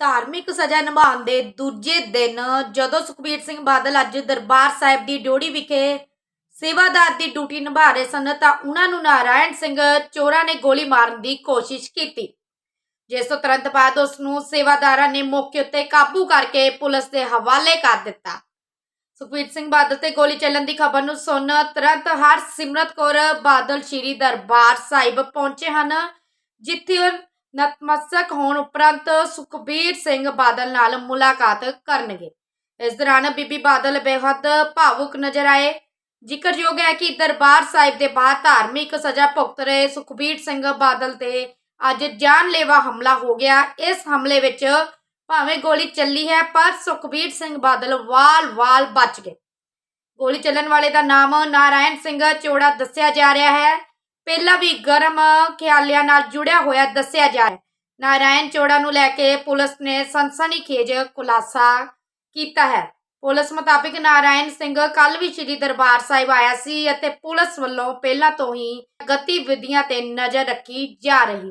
ਧਾਰਮਿਕ ਸਜ਼ਾ ਨਿਭਾਉਣ ਦੇ ਦੂਜੇ ਦਿਨ ਜਦੋਂ ਸੁਖਬੀਰ ਸਿੰਘ ਬਾਦਲ ਅੱਜ ਦਰਬਾਰ ਸਾਹਿਬ ਦੀ ਡਿਓੜੀ ਵਿਖੇ ਸੇਵਾਦਾਰ ਦੀ ਡਿਊਟੀ ਨਿਭਾ ਰਹੇ ਸਨ, ਤਾਂ ਉਹਨਾਂ ਨੂੰ ਨਾਰਾਇਣ ਸਿੰਘ ਚੋਰਾਂ ਨੇ ਗੋਲੀ ਮਾਰਨ ਦੀ ਕੋਸ਼ਿਸ਼ ਕੀਤੀ। ਜਿਸ ਤੋਂ ਤੁਰੰਤ ਬਾਅਦ ਉਸ ਨੂੰ ਸੇਵਾਦਾਰਾਂ ਨੇ ਮੌਕੇ ਉੱਤੇ ਕਾਬੂ ਕਰਕੇ ਪੁਲਿਸ ਦੇ ਹਵਾਲੇ ਕਰ ਦਿੱਤਾ। ਸੁਖਬੀਰ ਸਿੰਘ ਬਾਦਲ ਤੇ ਗੋਲੀ ਚੱਲਣ ਦੀ ਖਬਰ ਨੂੰ ਸੁਣ ਤੁਰੰਤ ਹਰ ਸਿਮਰਤ ਕੌਰ ਬਾਦਲ ਸ਼੍ਰੀ ਦਰਬਾਰ ਸਾਹਿਬ ਪਹੁੰਚੇ ਹਨ, ਜਿੱਥੇ ਉਹ ਨਤਮਸਤਕ ਹੋਣ ਉਪਰੰਤ ਸੁਖਬੀਰ ਸਿੰਘ ਬਾਦਲ ਨਾਲ ਮੁਲਾਕਾਤ ਕਰਨਗੇ। ਇਸ ਦੌਰਾਨ ਬੀਬੀ ਬਾਦਲ ਬੇਹੱਦ ਭਾਵੁਕ ਨਜ਼ਰ ਆਏ। ਜ਼ਿਕਰਯੋਗ ਹੈ ਕਿ ਦਰਬਾਰ ਸਾਹਿਬ ਦੇ ਬਾਹਰ ਧਾਰਮਿਕ ਸਜ਼ਾ ਭੁਗਤ ਰਹੇ ਸੁਖਬੀਰ ਸਿੰਘ ਬਾਦਲ ਤੇ ਅੱਜ ਜਾਨਲੇਵਾ ਹਮਲਾ ਹੋ ਗਿਆ। ਇਸ ਹਮਲੇ ਵਿੱਚ ਭਾਵੇਂ ਗੋਲੀ ਚੱਲੀ ਹੈ, ਪਰ ਸੁਖਬੀਰ ਸਿੰਘ ਬਾਦਲ ਵਾਲ-ਵਾਲ ਬਚ ਗਏ। ਗੋਲੀ ਚੱਲਣ ਵਾਲੇ ਦਾ ਨਾਮ ਨਾਰਾਇਣ ਸਿੰਘ ਚੋੜਾ ਦੱਸਿਆ ਜਾ ਰਿਹਾ ਹੈ। ਪਹਿਲਾਂ ਵੀ ਗਰਮ ਖਿਆਲਿਆਂ ਨਾਲ ਜੁੜਿਆ ਹੋਇਆ ਦੱਸਿਆ ਜਾ ਰਿਹਾ ਨਾਰਾਇਣ ਚੋੜਾ ਨੂੰ ਲੈ ਕੇ ਪੁਲਿਸ ਨੇ ਸਨਸਨੀਖੇਜ ਖੁਲਾਸਾ ਕੀਤਾ ਹੈ। ਪੁਲਿਸ ਮੁਤਾਬਿਕ ਨਾਰਾਇਣ ਸਿੰਘ ਕੱਲ ਵੀ ਸ੍ਰੀ ਦਰਬਾਰ ਸਾਹਿਬ ਆਇਆ ਸੀ ਅਤੇ ਪੁਲਿਸ ਵੱਲੋਂ ਪਹਿਲਾਂ ਤੋਂ ਹੀ ਗਤੀਵਿਧੀਆਂ ਤੇ ਨਜ਼ਰ ਰੱਖੀ ਜਾ ਰਹੀ